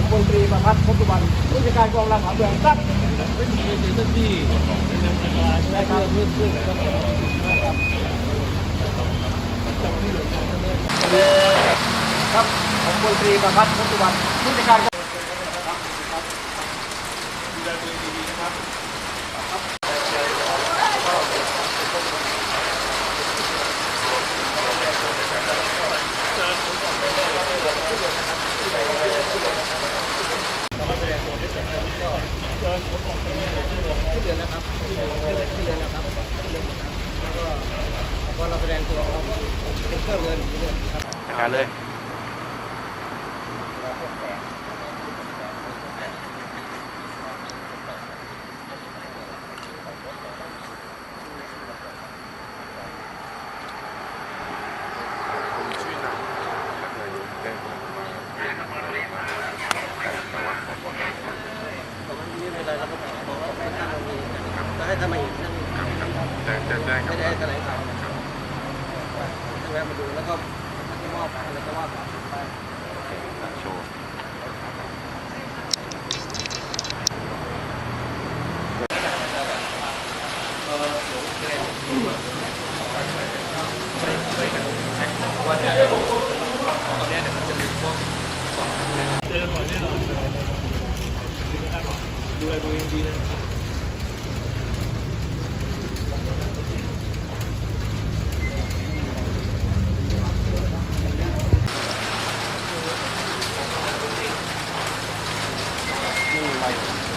ลตรีประพัฒน์พบสุวรรณผู้จัดการกองรังหาเมืองครับไม่มีเจ้าที่ในเวลาใช้การเพื่อนเพื่อนครับครับผมพลตรีประพัฒน์พบสุวร รณผู้จัดการพอเราแสดงตัวเราเป็นเครื่องเงินครับจัดการเลยไม่เป็นไรเราก็บอกว่าไม่ถ้าเรามี ก็ให้ทำมาอีกนั่นแต่แต่แต่ไม่ได้แถลงข่าวจะแวะมาดูแล้วก็ที่มอบอะไรก็ว่าไปโชว์ เ